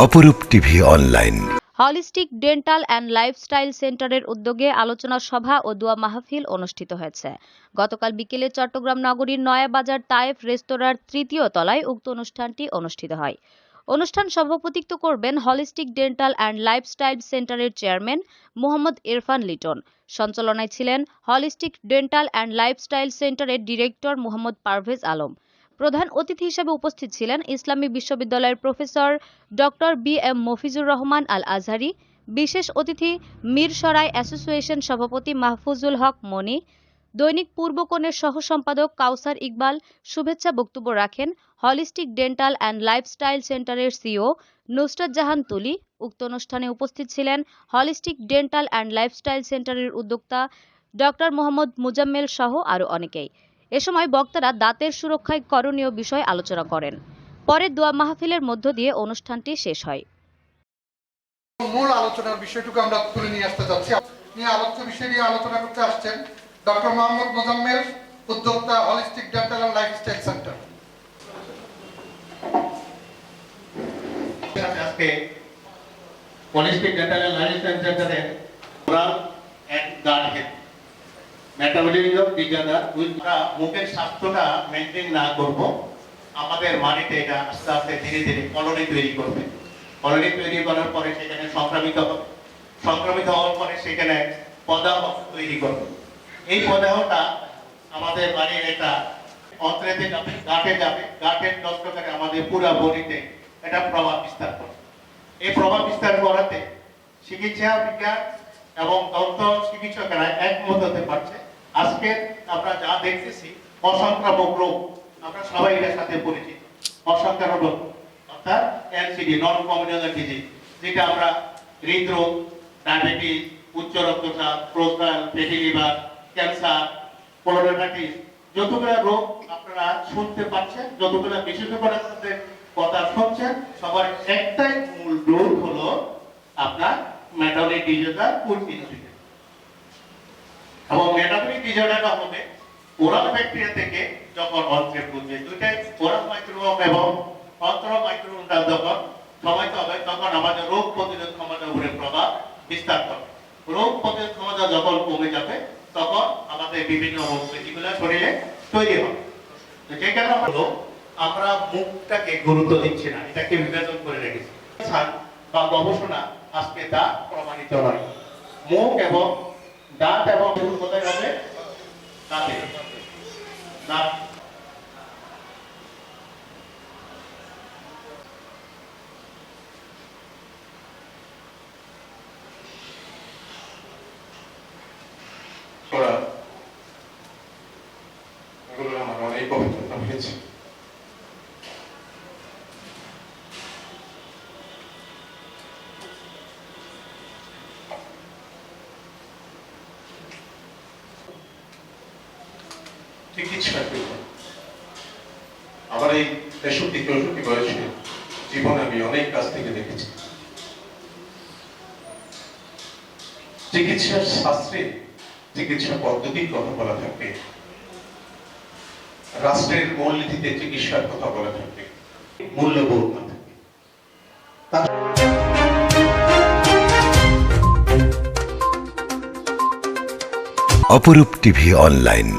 অপরূপ TV online. Holistic dental and lifestyle সেন্টারের উদ্যোগে আলোচনা সভা ও দোয়া মাহফিল অনুষ্ঠিত হয়েছে। গতকাল বিকেলে চট্টগ্রাম নগরীর নয়াবাজার তায়েফ রেস্তোরাঁর তৃতীয় তলায় উক্ত অনুষ্ঠানটি অনুষ্ঠিত হয়। অনুষ্ঠান সভাপতিত্ব করবেন হলিস্টিক ডেন্টাল অ্যান্ড লাইফস্টাইল সেন্টারের চেয়ারম্যান মোহাম্মদ ইরফান লিটন। সঞ্চালনায় ছিলেন হলিস্টিক ডেন্টাল অ্যান্ড লাইফস্টাইল সেন্টারের ডিরেক্টর মোহাম্মদ পারভেজ আলম। প্রধান অতিথি হিসেবে উপস্থিত ছিলেন ইসলামী বিশ্ববিদ্যালয়ের professor doctor B M Mafizur Rahman Al Azhari বিশেষ অতিথি মিরসরাই অ্যাসোসিয়েশন সভাপতি মাহফুজুল হক মনি, দৈনিক পূর্বকোণের সহ সম্পাদক কাউসার ইকবাল শুভেচ্ছা বক্তব্য রাখেন হলিস্টিক ডেন্টাল অ্যান্ড লাইফস্টাইল সেন্টারের সিও নুসরাত জাহান তুলি, উক্ত অনুষ্ঠানে উপস্থিত ছিলেন হলিস্টিক ডেন্টাল অ্যান্ড লাইফস্টাইল সেন্টারের উদ্যোক্তা ডক্টর মোহাম্মদ মুজাম্মেল সহ আরও অনেকেই। এ সময় বক্তারা দাঁতের সুরক্ষায় করণীয় বিষয় আলোচনা করেন। পরে দোয়া মাহফিলের মধ্য দিয়ে অনুষ্ঠানটি শেষ হয়। মূল আলোচনার বিষয়টুকু আমরা তুলে নিয়ে আসতে যাচ্ছি। নিয়ে আলোচ্য বিষয় নিয়ে আলোচনা করতে আসছেন ডক্টর মোহাম্মদ মোজাম্মেল উদ্যোক্তা holistic dental and lifestyle center আজকে পলিস্টিক ডেন্টাল অ্যান্ড লাইফস্টাইল সেন্টারের oral and gut health metabolism disorder আমরা মুখের স্বাস্থ্যটা মেনটেন না করব। আমাদের মাটিতে এটা আস্তে আস্তে ধীরে ধীরে কলোনি তৈরি করবে। কলোনি তৈরি করার পরে সেখানে সংক্রামিত হবে। সংক্রামিত হওয়ার পরে সেখানে পদাহ তৈরি করবে। এই পদাহটা আমাদের বাড়ির এটা অন্ত্রেতে যাবে গাঁটে যাবে গাঁটের নষ্ট করে আমাদের পুরো বডিতে এটা প্রভাব বিস্তার করে এই প্রভাব বিস্তার করাতে চিকিৎসা বিজ্ঞান এবং দন্ত চিকিৎসকেরা একমত হতে পারছে। আজকে আমরা যা দেখতেছি অসংক্রামক রোগ আমরা সবাই এর সাথে পরিচিত। অসংক্রামক রোগ অর্থাৎ এনসিডি নন কমিউনিকেবল ডিজিজ যেটা আমরা হৃদরোগ ডায়াবেটিস উচ্চ রক্তচাপ prostate fatty liver cancer colitis যতগুলো রোগ আপনারা শুনতে পাচ্ছেন, যতগুলো বিশেষজ্ঞদের কথা শুনছেন, সবার একটাই মূল রোগ হলো আপনার মেটাবলিক ডিজঅর্ডার ফুড ইনসুলিন এবং মেটাবলিক ডিজঅর্ডারটা হবে ওরাল ব্যাকটেরিয়া থেকে যখন অন্ত্রে পুজবে দুইটাই ওরাল মাইক্রোবাম এবং অন্ত্র মাইক্রোবামটা যখন সমাহিত হবে, তখন আমাদের রোগ প্রতিরোধ ক্ষমতার উপরে প্রভাব বিস্তার করবে। রোগ প্রতিরোধ ক্ষমতা যখন কমে যাবে, তখন আমাদের বিভিন্ন রোগ শরীরে তৈরি হবে। যে কারণে হলো আমরা মুখটাকে গুরুত্ব দিচ্ছি না, এটাকে বিভাজন করে রেখেছি। বা গবেষণা আজকে তা প্রমাণিত নয়। মুখ এবং দাঁত এবং এগুলো কোথায় হবে দাঁতে। দাঁত। এগুলো আমার অনেক চিকিৎসা করব আমার এই তেষট্টি, চৌষট্টি বয়সে জীবনে আমি অনেক কাছ থেকে দেখেছি। চিকিৎসার শাস্ত্রে চিকিৎসা পদ্ধতির কথা বলা থাকবে রাষ্ট্রের মূলনীতিতে চিকিৎসার কথা বলা থাকবে মূল্যবোধ না থাকে। অপরূপ টিভি অনলাইন।